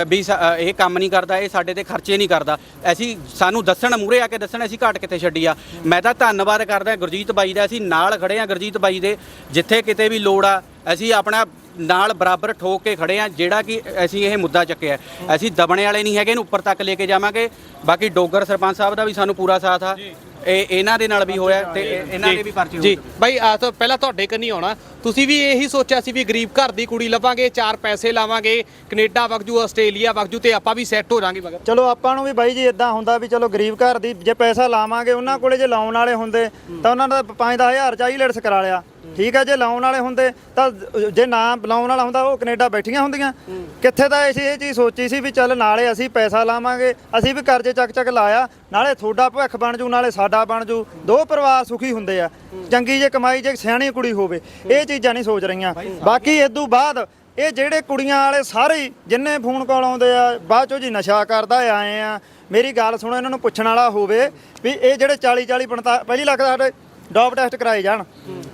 ਵੀ ਸਾ- ਇਹ ਕੰਮ ਨਹੀਂ ਕਰਦਾ, ਇਹ ਸਾਡੇ ਤੇ ਖਰਚੇ ਨਹੀਂ ਕਰਦਾ। ਅਸੀਂ ਸਾਨੂੰ ਦੱਸਣ ਮੂਰੇ ਆ ਕੇ ਦੱਸਣ, ਅਸੀਂ ਘੱਟ ਕਿੱਥੇ ਛੱਡੀ ਆ। ਮੈਂ ਤਾਂ ਧੰਨਵਾਦ ਕਰਦਾ ਗੁਰਜੀਤ ਬਾਈ ਦਾ, ਅਸੀਂ ਨਾਲ ਖੜੇ ਆ ਗੁਰਜੀਤ ਬਾਈ ਦੇ, ਜਿੱਥੇ ਕਿਤੇ ਵੀ ਲੋੜ ਆ, ਅਸੀਂ ਆਪਣਾ ਨਾਲ ਬਰਾਬਰ ਠੋਕ ਕੇ ਖੜੇ ਆ ਜਿਹੜਾ ਕਿ ਅਸੀਂ ਇਹ ਮੁੱਦਾ ਚੱਕਿਆ ਅਸੀਂ ਦਬਣੇ ਵਾਲੇ ਨਹੀਂ ਹੈਗੇ ਇਹਨੂੰ ਉੱਪਰ ਤੱਕ ਲੈ ਕੇ ਜਾਵਾਂਗੇ। ਬਾਕੀ ਡੋਗਰ ਸਰਪੰਚ ਸਾਹਿਬ ਦਾ ਵੀ ਸਾਨੂੰ ਪੂਰਾ ਸਾਥ ਆ। ਇਹ ਇਹਨਾਂ ਦੇ ਨਾਲ ਵੀ ਹੋਇਆ ਤੇ ਇਹ- ਇਹਨਾਂ ਦੇ ਵੀ ਪਰਚੇ ਜੀ। ਬਾਈ ਆ ਤਾਂ ਪਹਿਲਾਂ ਤੁਹਾਡੇ ਕੰਨੀ ਆਉਣਾ। ਤੁਸੀਂ ਵੀ ਇਹੀ ਸੋਚਿਆ ਸੀ ਵੀ ਗਰੀਬ ਘਰ ਦੀ ਕੁੜੀ ਲੱਭਾਂਗੇ ਚਾਰ ਪੈਸੇ ਲਾਵਾਂਗੇ ਕੈਨੇਡਾ ਵਗਜੂ ਆਸਟ੍ਰੇਲੀਆ ਵਗਜੂ ਤੇ ਆਪਾਂ ਵੀ ਸੈੱਟ ਹੋ ਜਾਾਂਗੇ ਮਗਰ। ਚਲੋ ਆਪਾਂ ਨੂੰ ਵੀ ਬਾਈ ਜੀ ਇਦਾਂ ਹੁੰਦਾ ਵੀ ਚਲੋ ਗਰੀਬ ਘਰ ਦੀ ਜੇ ਪੈਸਾ ਲਾਵਾਂਗੇ ਉਹਨਾਂ ਕੋਲੇ ਜੇ ਲਾਉਣ ਵਾਲੇ ਹੁੰਦੇ ਤਾਂ ਉਹਨਾਂ ਦਾ 5-10000 ਚਾਹੀ ਲੜਸ ਕਰਾ ਲਿਆ। ਠੀਕ ਹੈ ਜੇ ਲਾਉਣ ਵਾਲੇ ਹੁੰਦੇ ਤਾਂ ਜੇ ਨਾ ਲਾਉਣ ਵਾਲਾ ਹੁੰਦਾ ਉਹ ਕੈਨੇਡਾ ਬੈਠੀਆਂ ਹੁੰਦੀਆਂ। ਕਿੱਥੇ ਤਾਂ ਅਸੀਂ ਇਹ ਚੀਜ਼ ਸੋਚੀ ਸੀ ਵੀ ਚੱਲ ਨਾਲੇ ਅਸੀਂ ਪੈਸਾ ਲਾਵਾਂਗੇ ਅਸੀਂ ਵੀ ਕਰਜ਼ੇ ਚੱਕ ਚੱਕ ਲਾਇਆ ਨਾਲੇ ਤੁਹਾਡਾ ਭਵਿੱਖ ਬਣ ਜੂ ਨਾਲੇ ਸਾਡਾ ਬਣ ਜੂ। ਦੋ ਪਰਿਵਾਰ ਸੁਖੀ ਹੁੰਦੇ ਆ ਚੰਗੀ ਜੇ ਕਮਾਈ ਜੇ ਸਿਆਣੀ ਕੁੜੀ ਹੋਵੇ ਇਹ ਚੀਜ਼ਾਂ ਨਹੀਂ ਸੋਚ ਰਹੀਆਂ। ਬਾਕੀ ਇਦੋਂ ਬਾਅਦ ਇਹ ਜਿਹੜੇ ਕੁੜੀਆਂ ਵਾਲੇ ਸਾਰੇ ਜਿੰਨੇ ਫੋਨ ਕਾਲ ਆਉਂਦੇ ਆ ਬਾਅਦ ਚੋਂ ਜੀ ਨਸ਼ਾ ਕਰਦਾ ਆਏ ਆ ਮੇਰੀ ਗੱਲ ਸੁਣੋ ਇਹਨਾਂ ਨੂੰ ਪੁੱਛਣ ਵਾਲਾ ਹੋਵੇ ਵੀ ਇਹ ਜਿਹੜੇ 40 40 45 ਪਹਿਲੀ ਲੱਖ ਦਾ ਸਾਡੇ ਡੋਪ ਟੈਸਟ ਕਰਾਏ ਜਾਣ।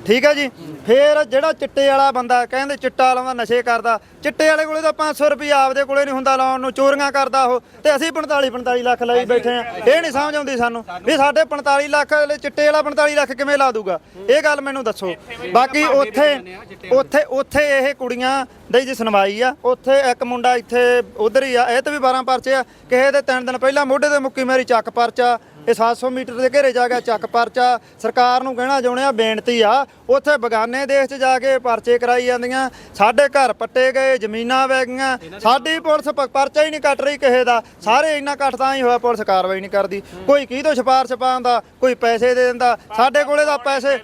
ਠੀਕ ਹੈ ਜੀ? ਫੇਰ ਜਿਹੜਾ ਚਿੱਟੇ ਵਾਲਾ ਬੰਦਾ ਕਹਿੰਦੇ ਚਿੱਟਾ ਲਾਉਂਦਾ, ਨਸ਼ੇ ਕਰਦਾ, ਚਿੱਟੇ ਵਾਲੇ ਕੋਲੇ ਤਾਂ 500 ਰੁਪਏ ਆਪਦੇ ਕੋਲੇ ਨਹੀਂ ਹੁੰਦਾ ਲਾਉਣ ਨੂੰ, ਚੋਰੀਆਂ ਕਰਦਾ ਉਹ। ਤੇ ਅਸੀਂ 45 45 ਲੱਖ ਲਈ ਬੈਠੇ ਆ ਇਹ ਨਹੀਂ ਸਮਝ ਆਉਂਦੀ ਸਾਨੂੰ ਵੀ ਸਾਡੇ 45 ਲੱਖ ਵਾਲੇ ਚਿੱਟੇ ਵਾਲਾ 45 ਲੱਖ ਕਿਵੇਂ ਲਾ ਦੂਗਾ। ਇਹ ਗੱਲ ਮੈਨੂੰ ਦੱਸੋ। ਬਾਕੀ ਉੱਥੇ ਉੱਥੇ ਉੱਥੇ ਇਹ ਕੁੜੀਆਂ ਦੀ ਜੀ ਸੁਣਵਾਈ ਆ। ਉੱਥੇ ਇੱਕ ਮੁੰਡਾ ਇੱਥੇ ਉਧਰ ਹੀ ਆ। ਇਹ ਤੇ ਵੀ 12 ਪਰਚੇ ਆ। ਕਿਸੇ ਦੇ ਤਿੰਨ ਦਿਨ ਪਹਿਲਾਂ ਮੋਢੇ ਤੇ ਮੁੱਕੀ ਮੇਰੀ, ਚੱਕ ਪਰਚਾ। ਇਹ 700 ਮੀਟਰ ਦੇ ਘੇਰੇ ਜਾ ਗਿਆ ਚੱਕ ਪਰਚਾ। ਸਰਕਾਰ ਨੂੰ ਕਹਿਣਾ ਚਾਹੁੰਦੇ ਆ ਬੇਨਤੀ ਆ ਉੱਥੇ ਬਗਾਨੇ ਦੇਸ਼ 'ਚ ਜਾ ਕੇ ਪਰਚੇ ਕਰਾਈ ਜਾਂਦੀਆਂ। ਸਾਡੇ ਘਰ ਪੱਟੇ ਗਏ ਜ਼ਮੀਨਾਂ ਵਹਿ ਗਈਆਂ। ਸਾਡੀ ਪੁਲਿਸ ਪ- ਪਰਚਾ ਹੀ ਨਹੀਂ ਕੱਟ ਰਹੀ ਕਿਸੇ ਦਾ। ਸਾਰੇ ਇੰਨਾ ਕੱਟ ਤਾਂ ਹੀ ਹੋਇਆ ਪੁਲਿਸ ਕਾਰਵਾਈ ਨਹੀਂ ਕਰਦੀ। ਕੋਈ ਕੀ ਤੋਂ ਸਿਫਾਰਿਸ਼ ਪਾਉਂਦਾ ਕੋਈ ਪੈਸੇ ਦੇ ਦਿੰਦਾ। ਸਾਡੇ ਕੋਲੇ ਤਾਂ ਪੈਸੇ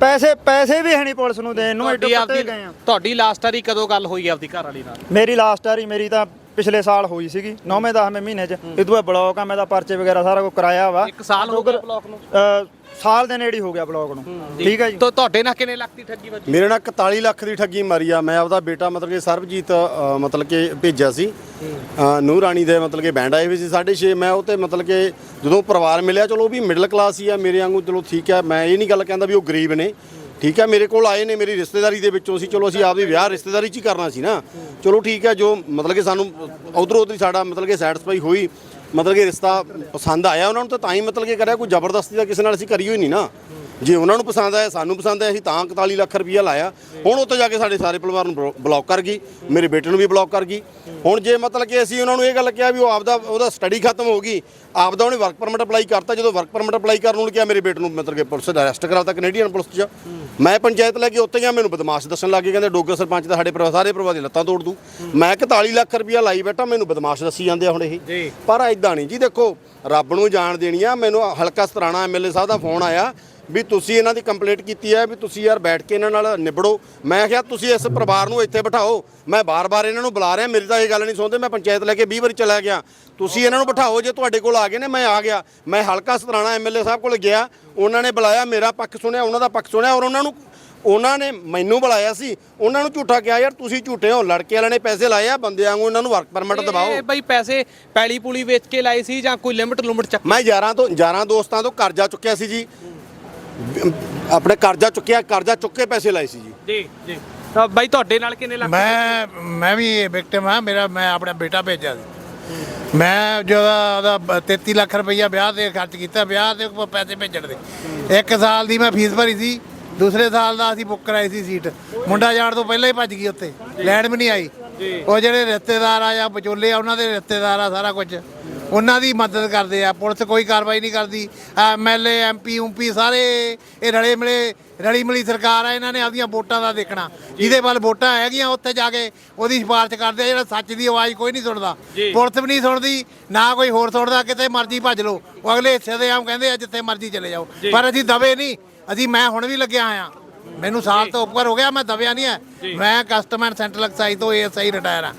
ਪੈਸੇ ਪੈਸੇ ਵੀ ਹੈ ਨਹੀਂ ਪੁਲਿਸ ਨੂੰ ਦੇਣ ਨੂੰ ਤੁਹਾਡੀ ਐਡੇ ਆਪਦੀ ਗਏ ਆ। ਤੁਹਾਡੀ ਲਾਸਟ ਵਾਰੀ ਕਦੋਂ ਗੱਲ ਹੋਈ ਆਪਦੀ ਘਰ ਵਾਲੀ ਨਾਲ? ਮੇਰੀ ਲਾਸਟ ਵਾਰੀ ਮੇਰੀ ਤਾਂ ਪਿਛਲੇ ਸਾਲ ਹੋਈ ਸੀਗੀ 9ਵੇਂ 10ਵੇਂ ਮਹੀਨੇ 'ਚ। ਇਦੋਂ ਬਾਅਦ ਬਲੌਕ ਆ ਮੈਂ ਤਾਂ ਪਰਚੇ ਵਗੈਰਾ ਸਾਰਾ ਕੁਝ ਕਰਾਇਆ ਵਾ। ਇੱਕ ਸਾਲ ਹੋ ਗਿਆ ਬਲੌਕ ਨੂੰ? ਅ, ਸਾਲ ਦੇ ਨੇੜੇ ਹੀ ਹੋ ਗਿਆ ਬਲੌਕ ਨੂੰ। ਠੀਕ ਹੈ ਜੀ। ਤੋ ਤੁਹਾਡੇ ਨਾਲ ਕਿੰਨੇ ਲੱਖ ਦੀ ਠੱਗੀ ਵੱਜੀ? ਮੇਰੇ ਨਾਲ 41 ਲੱਖ ਦੀ ਠੱਗੀ ਮਾਰੀ ਆ। ਮੈਂ ਆਪਦਾ ਬੇਟਾ ਮਤਲਬ ਕਿ ਸਰਬਜੀਤ ਅ, ਮਤਲਬ ਕਿ ਭੇਜਿਆ ਸੀ। ਨੂਰ ਰਾਣੀ ਦੇ ਮਤਲਬ ਕਿ ਬੈਂਡ ਆਏ ਹੋਏ ਸੀ 6.5 ਮੈਂ ਉਹ ਤੇ ਮਤਲਬ ਕਿ ਜਦੋਂ ਪਰਿਵਾਰ ਮਿਲਿਆ ਚਲੋ ਉਹ ਵੀ ਮਿਡਲ ਕਲਾਸ ਹੀ ਆ। ਮੇਰੇ ਵਾਂਗੂ ਚਲੋ ਠੀਕ ਹੈ ਮੈਂ ਇਹ ਨਹੀਂ ਗੱਲ ਕਹਿੰਦਾ ਵੀ ਉਹ ਗਰੀਬ ਨੇ। ਠੀਕ ਹੈ, ਮੇਰੇ ਕੋਲ ਆਏ ਨੇ ਮੇਰੀ ਰਿਸ਼ਤੇਦਾਰੀ ਦੇ ਵਿੱਚੋਂ ਸੀ ਚਲੋ ਅਸੀਂ ਆਪਦੀ ਵਿਆਹ ਰਿਸ਼ਤੇਦਾਰੀ 'ਚ ਹੀ ਕਰਨਾ ਸੀ ਨਾ। ਚਲੋ ਠੀਕ ਹੈ, ਜੋ ਮਤਲਬ ਕਿ ਸਾਨੂੰ ਉਧਰੋਂ ਉਧਰ ਸਾਡਾ ਮਤਲਬ ਕਿ ਸੈਟੀਸਫਾਈ ਹੋਈ, ਮਤਲਬ ਕਿ ਰਿਸ਼ਤਾ ਪਸੰਦ ਆਇਆ ਉਹਨਾਂ ਨੂੰ ਤਾਂ ਤਾਂ ਹੀ ਮਤਲਬ ਕਿ ਕਰਿਆ, ਕੋਈ ਜ਼ਬਰਦਸਤੀ ਦਾ ਕਿਸੇ ਨਾਲ ਅਸੀਂ ਕਰੀ ਹੋਈ ਨਹੀਂ ਨਾ। ਜੇ ਉਹਨਾਂ ਨੂੰ ਪਸੰਦ ਆਇਆ ਸਾਨੂੰ ਪਸੰਦ ਆਇਆ ਅਸੀਂ ਤਾਂ 41 ਲੱਖ ਰੁਪਈਆ ਲਾਇਆ। ਹੁਣ ਉੱਥੇ ਜਾ ਕੇ ਸਾਡੇ ਸਾਰੇ ਪਰਿਵਾਰ ਨੂੰ ਬਲੌ- ਬਲੌਕ ਕਰ ਗਈ ਮੇਰੇ ਬੇਟੇ ਨੂੰ ਵੀ ਬਲੌਕ ਕਰ ਗਈ। ਹੁਣ ਜੇ ਮਤਲਬ ਕਿ ਅਸੀਂ ਉਹਨਾਂ ਨੂੰ ਇਹ ਗੱਲ ਕਿਹਾ ਵੀ ਉਹ ਆਪਦਾ ਉਹਦਾ ਸਟੱਡੀ ਖਤਮ ਹੋ ਗਈ ਆਪਦਾ ਉਹਨੇ ਵਰਕ ਪਰਮਿਟ ਅਪਲਾਈ ਕਰਤਾ ਜਦੋਂ ਵਰਕ ਪਰਮਿਟ ਅਪਲਾਈ ਕਰਨ ਨੂੰ ਕਿਹਾ ਮੇਰੇ ਬੇਟੇ ਨੂੰ ਮਤਲਬ ਕਿ ਪੁਲਿਸ ਦਾ ਅਰੈਸਟ ਕਰਾਤਾ ਕੈਨੇਡੀਅਨ ਪੁਲਿਸ 'ਚ। ਮੈਂ ਪੰਚਾਇਤ ਲੈ ਕੇ ਉੱਥੇ ਗਿਆ ਮੈਨੂੰ ਬਦਮਾਸ਼ ਦੱਸਣ ਲੱਗੇ ਕਹਿੰਦੇ ਡੋਗਰ ਸਰਪੰਚ ਤਾਂ ਸਾਡੇ ਪਰਿਵਾਰ ਸਾਰੇ ਪਰਿਵਾਰ ਦੀ ਲੱਤਾਂ ਤੋੜ ਦੂ ਮੈਂ 41 ਲੱਖ ਰੁਪਈਆ ਲਾਈ ਬੈਠਾ ਮੈਨੂੰ ਬਦਮਾਸ਼ ਦੱਸੀ ਜਾਂਦੇ ਹੁਣ ਇਹ। ਪਰ ਐਦਾਂ ਨਹੀਂ ਜੀ ਦੇਖੋ ਰੱਬ ਨੂੰ ਜਾਣ ਦੇਣੀ ਆ ਮੈਨੂੰ ਹਲਕਾ ਸਤਰਾਣਾ ਐਮਐਲਏ ਸਾਹਿਬ ਦਾ ਫੋਨ ਆਇਆ ਵੀ ਤੁਸੀਂ ਇਹਨਾਂ ਦੀ ਕੰਪਲੇਂਟ ਕੀਤੀ ਹੈ ਵੀ ਤੁਸੀਂ ਯਾਰ ਬੈਠ ਕੇ ਇਹਨਾਂ ਨਾਲ ਨਿਬੜੋ। ਮੈਂ ਕਿਹਾ ਤੁਸੀਂ ਇਸ ਪਰਿਵਾਰ ਨੂੰ ਇੱਥੇ ਬਿਠਾਓ। ਮੈਂ ਬਾਰ-ਬਾਰ ਇਹਨਾਂ ਨੂੰ ਬੁਲਾ ਰਿਹਾ ਮੇਰੀ ਤਾਂ ਇਹ ਗੱਲ ਨਹੀਂ ਸੁਣਦੇ। ਮੈਂ ਪੰਚਾਇਤ ਲੈ ਕੇ 20 ਵਾਰੀ ਚਲਾ ਗਿਆ। ਤੁਸੀਂ ਇਹਨਾਂ ਨੂੰ ਬਿਠਾਓ ਜੇ ਤੁਹਾਡੇ ਕੋਲ ਆ ਗਏ ਨੇ ਮੈਂ ਆ ਗਿਆ। ਮੈਂ ਹਲਕਾ ਸਤਰਾਣਾ ਐਮਐਲਏ ਸਾਹਿਬ ਕੋਲ ਗਿਆ। ਉਹਨਾਂ ਨੇ ਬੁਲਾਇਆ ਮੇਰਾ ਪੱਖ ਸੁਣਿਆ ਉਹਨਾਂ ਦਾ ਪੱਖ ਸੁਣਿਆ ਔਰ ਉਹਨਾਂ ਨੂੰ ਉਹਨਾਂ ਨੇ ਮੈਨੂੰ ਬੁਲਾਇਆ ਸੀ। ਉਹਨਾਂ ਨੂੰ ਝੂਠਾ ਕਿਹਾ ਯਾਰ ਤੁਸੀਂ ਝੂਠੇ ਹੋ। ਲੜਕੇ ਵਾਲਿਆਂ ਨੇ ਪੈਸੇ ਲਾਏ ਆ ਬੰਦੇ ਵਾਂਗੂ ਇਹਨਾਂ ਨੂੰ ਵਰਕ ਪਰਮਿਟ ਦਿਵਾਓ। ਇਹ ਬਈ ਪੈਸੇ ਪੈਲੀ ਪੂਲੀ ਵੇਚ ਕੇ ਲਾਏ ਸੀ ਜਾਂ ਕੋਈ ਲਿਮਟ ਲੁਮਟ ਚੱਕ ਮੈਂ ਯਾਰਾਂ ਤੋਂ ਯਾਰਾਂ ਦੋਸਤਾਂ ਤੋਂ ਕਰਜ਼ਾ ਚੁੱਕਿਆ ਸੀ ਜੀ। ਆਪਣੇ ਕਰਜ਼ਾ ਚੁੱਕਿਆ ਕਰਜ਼ਾ ਚੁੱਕ ਕੇ ਪੈਸੇ ਲਾਏ ਸੀ ਜੀ। ਜੀ ਜੀ। ਤਾਂ ਬਈ ਤੁਹਾਡੇ ਨਾਲ ਕਿੰਨੇ ਲੱਖ ਮੈਂ ਮੈਂ ਵੀ ਵਿਕਟਿਮ ਆ ਮੇਰਾ ਮੈਂ ਆਪਣਾ ਬੇਟਾ ਭੇਜਿਆ ਸੀ। ਮੈਂ ਜਦੋਂ ਉਹਦਾ 33 ਲੱਖ ਰੁਪਈਆ ਵਿਆਹ ਤੇ ਖਰਚ ਕੀਤਾ ਵਿਆਹ ਤੇ ਪੈਸੇ ਭੇਜਣ ਦੇ। ਇੱਕ ਸਾਲ ਦੀ ਮੈਂ ਫੀਸ ਭਰੀ ਸੀ ਦੂਸਰੇ ਸਾਲ ਦਾ ਅਸੀਂ ਬੁੱਕ ਕਰਾਈ ਸੀ ਸੀਟ। ਮੁੰਡਾ ਜਾਣ ਤੋਂ ਪਹਿਲਾਂ ਹੀ ਭੱਜ ਗਈ ਉੱਥੇ ਲੈਣ ਵੀ ਨਹੀਂ ਆਈ। ਉਹ ਜਿਹੜੇ ਰਿਸ਼ਤੇਦਾਰ ਆ ਜਾਂ ਵਿਚੋਲੇ ਆ ਉਹਨਾਂ ਦੇ ਰਿਸ਼ਤੇਦਾਰ ਆ ਸਾਰਾ ਕੁਝ ਉਹਨਾਂ ਦੀ ਮਦਦ ਕਰਦੇ ਆ। ਪੁਲਿਸ ਕੋਈ ਕਾਰਵਾਈ ਨਹੀਂ ਕਰਦੀ। ਐਮਐਲਏ ਐਮਪੀ ਉਂਪੀ ਸਾਰੇ ਇਹ ਰਲੇ ਮਿਲੇ ਰਲੀ ਮਿਲੀ ਸਰਕਾਰ ਆ ਇਹਨਾਂ ਨੇ ਆਪਦੀਆਂ ਵੋਟਾਂ ਦਾ ਦੇਖਣਾ। ਜਿਹਦੇ ਵੱਲ ਵੋਟਾਂ ਹੈਗੀਆਂ ਉੱਥੇ ਜਾ ਕੇ ਉਹਦੀ ਸਿਫਾਰਿਸ਼ ਕਰਦੇ ਆ। ਜਿਹੜਾ ਸੱਚ ਦੀ ਆਵਾਜ਼ ਕੋਈ ਨਹੀਂ ਸੁਣਦਾ। ਪੁਲਿਸ ਵੀ ਨਹੀਂ ਸੁਣਦੀ ਨਾ ਕੋਈ ਹੋਰ ਸੁਣਦਾ। ਕਿਤੇ ਮਰਜ਼ੀ ਭੱਜ ਲਓ। ਉਹ ਅਗਲੇ ਹਿੱਸੇ ਦੇ ਆਮ ਕਹਿੰਦੇ ਆ ਜਿੱਥੇ ਮਰਜ਼ੀ ਚਲੇ ਜਾਓ। ਪਰ ਅਸੀਂ ਦਵੇ ਨਹੀਂ। ਅਸੀਂ ਮੈਂ ਹੁਣ ਵੀ ਲੱਗਿਆ ਆ ਮੈਨੂੰ ਸਾਲ ਤੋਂ ਉੱਪਰ ਹੋ ਗਿਆ ਮੈਂ ਦਬਿਆ ਨਹੀਂ ਹੈ। ਮੈਂ ਕਸਟਮਰ ਸੈਂਟਰਲ ਐਕਸਾਈਜ਼ ਤੋਂ ਏਐਸਆਈ ਰਿਟਾਇਰ ਆ।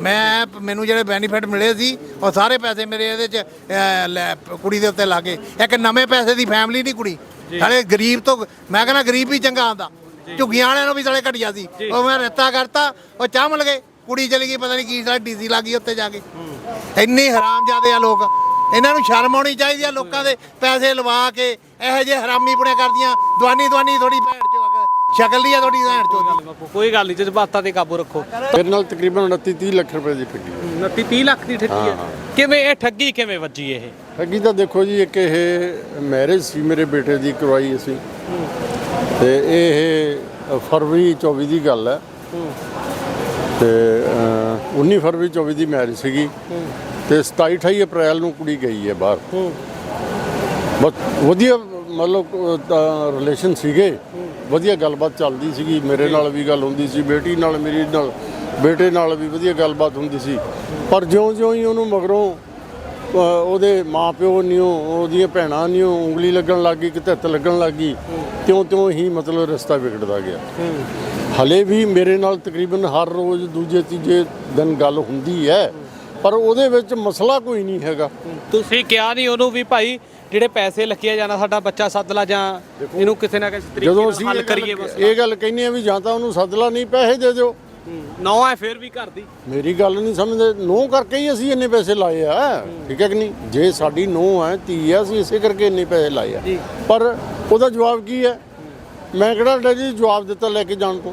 ਮੈਂ ਮੈਨੂੰ ਜਿਹੜੇ ਬੈਨੀਫਿਟ ਮਿਲੇ ਸੀ ਉਹ ਸਾਰੇ ਪੈਸੇ ਮੇਰੇ ਇਹਦੇ ਚ ਅਹ, ਲੈ, ਕੁੜੀ ਦੇ ਉੱਤੇ ਲੱਗੇ ਇੱਕ ਨਵੇਂ ਪੈਸੇ ਦੀ ਫੈਮਿਲੀ ਨਹੀਂ ਕੁੜੀ। ਸਾਲੇ ਗਰੀਬ ਤੋਂ ਮੈਂ ਕਹਿੰਦਾ ਗਰੀਬ ਵੀ ਚੰਗਾ ਹੁੰਦਾ। ਝੁੱਗੀਆਂ ਵਾਲਿਆਂ ਨੂੰ ਵੀ ਸਾਲੇ ਘਟਿਆ ਸੀ। ਉਹ ਮੈਂ ਰਿਸ਼ਤਾ ਕਰਤਾ ਉਹ ਚਾਹ ਮਿਲ ਗਏ। ਕੁੜੀ ਚਲੀ ਗਈ ਪਤਾ ਨਹੀਂ ਕੀ ਸਾਲਾ ਡੀਸੀ ਲੱਗ ਗਈ ਉੱਤੇ ਜਾ ਕੇ। ਇੰਨੇ ਹਰਾਮਜ਼ਾਦੇ ਆ ਲੋਕ। ਇਹਨਾਂ ਨੂੰ ਸ਼ਰਮ ਆਉਣੀ ਚਾਹੀਦੀ ਆ ਲੋਕਾਂ ਦੇ ਪੈਸੇ ਲਵਾ ਕੇ ਇਹੋ ਜਿਹੇ ਹਰਾਮੀ ਪੁਣੇ ਕਰਦੀਆਂ। ਦਵਾਨੀ ਦਵਾਨੀ ਥੋੜੀ ਭੈਣ ਚੋ ਸ਼ਕਲ ਦੀ ਆ ਥੋੜੀ ਭੈਣ ਚੋ ਦੀ। ਬਾਪੂ ਕੋਈ ਗੱਲ ਨਹੀਂ ਜਜ਼ਬਾਤਾਂ ਤੇ ਕਾਬੂ ਰੱਖੋ। ਮੇਰੇ ਨਾਲ ਤਕਰੀਬਨ 29 30 ਲੱਖ ਰੁਪਏ ਦੀ ਠੱਗੀ 29 30 ਲੱਖ ਦੀ ਠੱਗੀ ਹੈ। ਕਿਵੇਂ ਇਹ ਠੱਗੀ ਕਿਵੇਂ ਵੱਜੀ ਇਹ? ਠੱਗੀ ਤਾਂ ਦੇਖੋ ਜੀ ਇੱਕ ਇਹ ਮੈਰਿਜ ਸੀ ਮੇਰੇ ਬੇਟੇ ਦੀ ਕਰਵਾਈ ਅਸੀਂ। ਤੇ ਇਹ ਫਰਵਰੀ 24 ਦੀ ਗੱਲ ਹੈ। ਤੇ ਅਹ, 19 ਫਰਵਰੀ 24 ਦੀ ਮੈਰਿਜ ਸੀਗੀ। ਤੇ 27 28 ਅਪ੍ਰੈਲ ਨੂੰ ਕੁੜੀ ਗਈ ਹੈ ਬਾਹਰ। ਬਸ ਵਧੀਆ ਮਤਲਬ ਰਿਲੇਸ਼ਨ ਸੀਗੇ। ਵਧੀਆ ਗੱਲਬਾਤ ਚੱਲਦੀ ਸੀਗੀ ਮੇਰੇ ਨਾਲ ਵੀ ਗੱਲ ਹੁੰਦੀ ਸੀ ਬੇਟੀ ਨਾਲ ਮੇਰੀ ਨਾਲ ਬੇਟੇ ਨਾਲ ਵੀ ਵਧੀਆ ਗੱਲਬਾਤ ਹੁੰਦੀ ਸੀ। ਪਰ ਜਿਉਂ-ਜਿਉਂ ਹੀ ਉਹਨੂੰ ਮਗਰੋਂ ਅ, ਉਹਦੇ ਮਾਪਿਓ ਨਿਓ ਉਹਦੀਆਂ ਭੈਣਾਂ ਨਿਓ ਉਂਗਲੀ ਲੱਗਣ ਲੱਗ ਗਈ ਕਿਤੇ ਹੱਥ ਲੱਗਣ ਲੱਗ ਗਈ ਤਿਉਂ-ਤਿਉਂ ਹੀ ਮਤਲਬ ਰਸਤਾ ਵਿਗੜਦਾ ਗਿਆ। ਹਲੇ ਵੀ ਮੇਰੇ ਨਾਲ ਤਕਰੀਬਨ ਹਰ ਰੋਜ਼ ਦੂਜੇ ਤੀਜੇ ਦਿਨ ਗੱਲ ਹੁੰਦੀ ਹੈ ਪਰ ਉਹਦੇ ਵਿੱਚ ਮਸਲਾ ਕੋਈ ਨਹੀਂ ਹੈਗਾ। ਤੁਸੀਂ ਕਿਹਾ ਨਹੀਂ ਉਹਨੂੰ ਵੀ ਭਾਈ ਜਿਹੜੇ ਪੈਸੇ ਲੱਗੇ ਜਾਣਾ ਸਾਡਾ ਬੱਚਾ ਸੱਦ ਲਾ ਜਾਂ ਇਹਨੂੰ ਕਿਸੇ ਨਾ ਕਿਸੇ ਤਰੀਕੇ ਜਦੋਂ ਨਾਲ ਅਸੀਂ ਹੱਲ ਕਰੀਏ ਬਸ। ਇਹ ਗੱਲ ਕਹਿੰਦੇ ਆ ਵੀ ਜਾਂ ਤਾਂ ਉਹਨੂੰ ਸਦਲਾ ਨਹੀਂ ਪੈਸੇ ਦੇ ਦਿਓ। ਨੌ ਹੈ ਫਿਰ ਵੀ ਘਰ ਦੀ। ਮੇਰੀ ਗੱਲ ਨਹੀਂ ਸਮਝਦੇ। ਨੋ ਕਰਕੇ ਹੀ ਅਸੀਂ ਇੰਨੇ ਪੈਸੇ ਲਾਏ ਆ। ਠੀਕ ਹੈ ਕਿ ਨਹੀਂ? ਜੇ ਸਾਡੀ ਨੋ ਹੈ ਧੀ ਆ ਅਸੀਂ ਇਸੇ ਕਰਕੇ ਇੰਨੇ ਪੈਸੇ ਲਾਏ ਆ। ਪਰ ਉਹਦਾ ਜਵਾਬ ਕੀ ਹੈ? ਮੈਂ ਕਿਹੜਾ ਡੈਡੀ ਜਵਾਬ ਦਿੱਤਾ ਲੈ ਕੇ ਜਾਣ ਤੋਂ?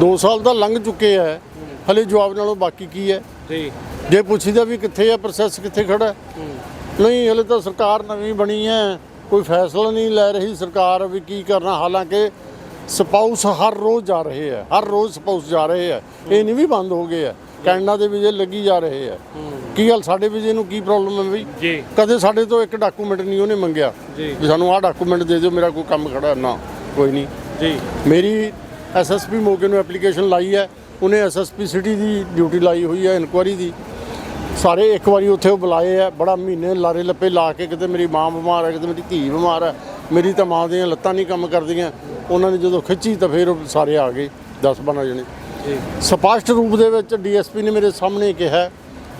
2 ਸਾਲ ਤਾਂ ਲੰਘ ਚੁੱਕੇ ਆ। ਹਲੇ ਜਵਾਬ ਨਾਲੋਂ ਬਾਕੀ ਕੀ ਹੈ? ਜੀ। ਜੇ ਪੁੱਛੀਦਾ ਵੀ ਕਿੱਥੇ ਹੈ ਪ੍ਰੋਸੈਸ ਕਿੱਥੇ ਖੜਾ? ਹੈ? ਨਹੀਂ ਹਲੇ ਤਾਂ ਸਰਕਾਰ ਨਵੀਂ ਬਣੀ ਹੈ। ਕੋਈ ਫੈਸਲਾ ਨਹੀਂ ਲੈ ਰਹੀ ਸਰਕਾਰ ਵੀ ਕੀ ਕਰਨਾ। ਹਾਲਾਂਕਿ ਸਪਾਊਸ ਹਰ ਰੋਜ਼ ਜਾ ਰਹੇ ਹੈ। ਹਰ ਰੋਜ਼ ਸਪਾਊਸ ਜਾ ਰਹੇ ਹੈ। ਇਹ ਨਹੀਂ ਵੀ ਬੰਦ ਹੋ ਗਏ ਹੈ। ਕੈਨੇਡਾ ਦੇ ਵੀਜ਼ੇ ਲੱਗੀ ਜਾ ਰਹੇ ਹੈ। ਕੀ ਗੱਲ ਸਾਡੇ ਵੀਜ਼ੇ ਨੂੰ ਕੀ ਪ੍ਰੋਬਲਮ ਹੈ ਬਈ? ਕਦੇ ਸਾਡੇ ਤੋਂ ਇੱਕ ਡਾਕੂਮੈਂਟ ਨਹੀਂ ਉਹਨੇ ਮੰਗਿਆ। ਜੀ। ਵੀ ਸਾਨੂੰ ਆਹ ਡਾਕੂਮੈਂਟ ਦੇ ਦਿਓ ਮੇਰਾ ਕੋਈ ਕੰਮ ਖੜਾ। ਨਾ ਕੋਈ ਨਹੀਂ। ਜੀ। ਮੇਰੀ ਐਸਐਸਪੀ ਮੋਗੇ ਨੂੰ ਐਪਲੀਕੇਸ਼ਨ ਲਾਈ ਹੈ। ਉਹਨੇ ਐਸਐਸਪੀ ਸਿਟੀ ਦੀ ਡਿਊਟੀ ਲਾਈ ਹੋਈ ਹੈ ਇਨਕੁਆਰੀ ਦੀ। ਸਾਰੇ ਇੱਕ ਵਾਰੀ ਉੱਥੇ ਉਹ ਬੁਲਾਏ ਆ ਬੜਾ ਮਹੀਨੇ ਲਾਰੇ ਲੱਪੇ ਲਾ ਕੇ ਕਿਤੇ ਮੇਰੀ ਮਾਂ ਬਿਮਾਰ ਹੈ ਕਿਤੇ ਮੇਰੀ ਧੀ ਬਿਮਾਰ ਹੈ ਮੇਰੀ ਤਾਂ ਮਾਂ ਦੀਆਂ ਲੱਤਾਂ ਨਹੀਂ ਕੰਮ ਕਰਦੀਆਂ। ਉਹਨਾਂ ਨੇ ਜਦੋਂ ਖਿੱਚੀ ਤਾਂ ਫਿਰ ਉਹ ਸਾਰੇ ਆ ਗਏ 10 12 ਜਣੇ। ਜੀ। ਸਪਸ਼ਟ ਰੂਪ ਦੇ ਵਿੱਚ ਡੀਐਸਪੀ ਨੇ ਮੇਰੇ ਸਾਹਮਣੇ ਕਿਹਾ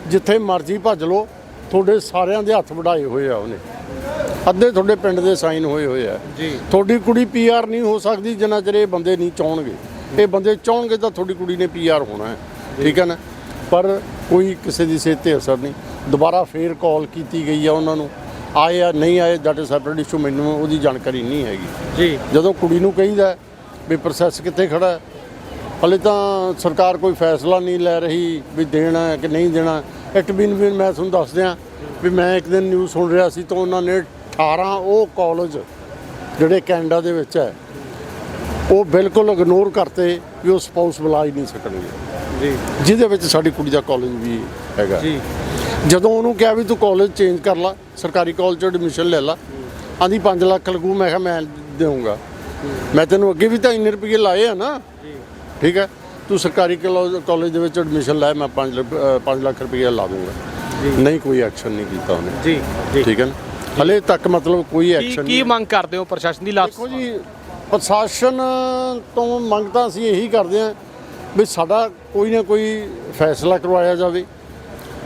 ਜਿੱਥੇ ਮਰਜ਼ੀ ਭੱਜ ਲਓ ਤੁਹਾਡੇ ਸਾਰਿਆਂ ਦੇ ਹੱਥ ਵਢਾਏ ਹੋਏ ਆ ਉਹਨੇ। ਅੱਧੇ ਤੁਹਾਡੇ ਪਿੰਡ ਦੇ ਸਾਈਨ ਹੋਏ ਹੋਏ ਆ। ਜੀ। ਤੁਹਾਡੀ ਕੁੜੀ ਪੀਆਰ ਨਹੀਂ ਹੋ ਸਕਦੀ ਜਿੰਨਾ ਚਿਰ ਇਹ ਬੰਦੇ ਨਹੀਂ ਚਾਹਣਗੇ। ਇਹ ਬੰਦੇ ਚਾਹਣਗੇ ਤਾਂ ਤੁਹਾਡੀ ਕੁੜੀ ਨੇ ਪੀਆਰ ਹੋਣਾ ਹੈ। ਠੀਕ ਹੈ ਨਾ? ਪਰ ਕੋਈ ਕਿਸੇ ਦੀ ਸਿਹਤ ਤੇ ਅਸਰ ਨਹੀਂ। ਦੁਬਾਰਾ ਫੇਰ ਕਾਲ ਕੀਤੀ ਗਈ ਆ ਉਹਨਾਂ ਨੂੰ। ਆਏ ਆ ਨਹੀਂ ਆਏ ਦੈਟ ਇਜ਼ ਸੈਪਰੇਟ ਇਸ਼ੂ ਮੈਨੂੰ ਉਹਦੀ ਜਾਣਕਾਰੀ ਨਹੀਂ ਹੈਗੀ। ਜੀ। ਜਦੋਂ ਕੁੜੀ ਨੂੰ ਕਹੀਦਾ ਵੀ ਪ੍ਰੋਸੈਸ ਕਿੱਥੇ ਖੜਾ ਹੈ ਹਲੇ ਤਾਂ ਸਰਕਾਰ ਕੋਈ ਫੈਸਲਾ ਨਹੀਂ ਲੈ ਰਹੀ ਵੀ ਦੇਣਾ ਹੈ ਕਿ ਨਹੀਂ ਦੇਣਾ ਇੱਕ ਬਿਨ ਬਿਨ ਮੈਂ ਤੁਹਾਨੂੰ ਦੱਸ ਦਿਆਂ ਵੀ ਮੈਂ ਇੱਕ ਦਿਨ ਨਿਊਜ਼ ਸੁਣ ਰਿਹਾ ਸੀ ਤਾਂ ਉਹਨਾਂ ਨੇ 18 ਉਹ ਕਾਲਜ ਜਿਹੜੇ ਕੈਨੇਡਾ ਦੇ ਵਿੱਚ ਹੈ ਉਹ ਬਿਲਕੁਲ ਇਗਨੋਰ ਕਰਤੇ ਵੀ ਉਹ ਸਪਾਊਸ ਬੁਲਾ ਹੀ ਨਹੀਂ ਸਕਣਗੇ। ਜੀ। ਜਿਹਦੇ ਵਿੱਚ ਸਾਡੀ ਕੁੜੀ ਦਾ ਕਾਲਜ ਵੀ ਹੈਗਾ। ਜੀ। ਜਦੋਂ ਉਹਨੂੰ ਕਿਹਾ ਵੀ ਤੂੰ ਕਾਲਜ ਚੇਂਜ ਕਰ ਲਾ ਸਰਕਾਰੀ ਕਾਲਜ 'ਚ ਐਡਮਿਸ਼ਨ ਲੈ ਲਾ ਆਂਦੀ 5 ਲੱਖ ਲੱਗੂ ਮੈਂ ਕਿਹਾ ਮੈਂ ਦੇਵਾਂਗਾ ਮੈਂ ਤੈਨੂੰ ਅੱਗੇ ਵੀ ਤਾਂ ਇੰਨੇ ਰੁਪਏ ਲਾਏ ਆ ਨਾ। ਠੀਕ ਹੈ? ਤੂੰ ਸਰਕਾਰੀ ਕਾਲਜ ਦੇ ਵਿੱਚ ਐਡਮਿਸ਼ਨ ਲੈ ਮੈਂ 5 5 ਲੱਖ ਰੁਪਏ ਲਾ ਦੂੰਗਾ। ਨਹੀਂ ਕੋਈ ਐਕਸ਼ਨ ਨਹੀਂ ਕੀਤਾ ਉਹਨੇ। ਜੀ ਜੀ। ਠੀਕ ਹੈ ਹਲੇ ਤੱਕ ਮਤਲਬ ਕੋਈ ਕੀ ਐਕਸ਼ਨ ਕੀ ਨਹੀਂ ਮੰਗ ਕਰਦੇ ਹੋ ਪ੍ਰਸ਼ਾਸਨ ਦੀ ਲਾਸਟ ਦੇਖੋ ਜੀ ਪ੍ਰਸ਼ਾਸਨ ਤੋਂ ਮੰਗ ਤਾਂ ਅਸੀਂ ਇਹੀ ਕਰਦੇ ਹਾਂ ਵੀ ਸਾਡਾ ਕੋਈ ਨਾ ਕੋਈ ਫੈਸਲਾ ਕਰਵਾਇਆ ਜਾਵੇ।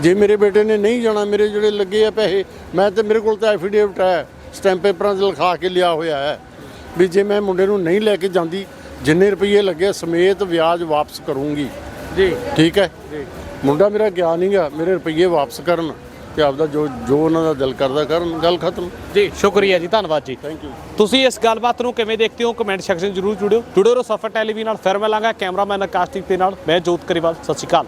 ਜੇ ਮੇਰੇ ਬੇਟੇ ਨੇ ਨਹੀਂ ਜਾਣਾ ਮੇਰੇ ਜਿਹੜੇ ਲੱਗੇ ਆ ਪੈਸੇ ਮੈਂ ਤੇ ਮੇਰੇ ਕੋਲ ਤਾਂ ਐਫੀਡੇਵਿਟ ਹੈ ਸਟੈਂਪ ਪੇਪਰਾਂ 'ਤੇ ਲਿਖਾ ਕੇ ਲਿਆ ਹੋਇਆ ਹੈ। ਵੀ ਜੇ ਮੈਂ ਮੁੰਡੇ ਨੂੰ ਨਹੀਂ ਲੈ ਕੇ ਜਾਂਦੀ ਜਿੰਨੇ ਰੁਪਏ ਲੱਗੇ ਸਮੇਤ ਵਿਆਜ ਵਾਪਸ ਕਰੂੰਗੀ। ਜੀ। ਠੀਕ ਹੈ? ਮੁੰਡਾ ਮੇਰਾ ਗਿਆ ਨਹੀਂਗਾ ਮੇਰੇ ਰੁਪਏ ਵਾਪਸ ਕਰਨ। ਤੇ ਆਪਦਾ ਜੋ ਜੋ ਉਹਨਾਂ ਦਾ ਦਿਲ ਕਰਦਾ ਕਰਨ ਗੱਲ ਖਤਮ। ਜੀ ਸ਼ੁਕਰੀਆ ਜੀ ਧੰਨਵਾਦ ਜੀ। ਥੈਂਕ ਯੂ ਤੁਸੀਂ ਇਸ ਗੱਲਬਾਤ ਨੂੰ ਕਿਵੇਂ ਦੇਖਦੇ ਹੋ? ਕਮੈਂਟ ਸੈਕਸ਼ਨ ਜ਼ਰੂਰ ਜੁੜਿਓ। ਜੁੜੋ ਰਹੋ ਸਫਰ ਟੈਲੀਵਿਜ਼ਨ ਨਾਲ। ਫਿਰ ਮਿਲਾਂਗਾ ਕੈਮਰਾਮੈਨ ਆਕਾਸ਼ਦੀਪ ਦੇ ਨਾਲ। ਮੈਂ ਜੋਤ ਕਰੀਵਾਲ ਸਤਿ ਸ਼੍ਰੀ ਅਕਾਲ।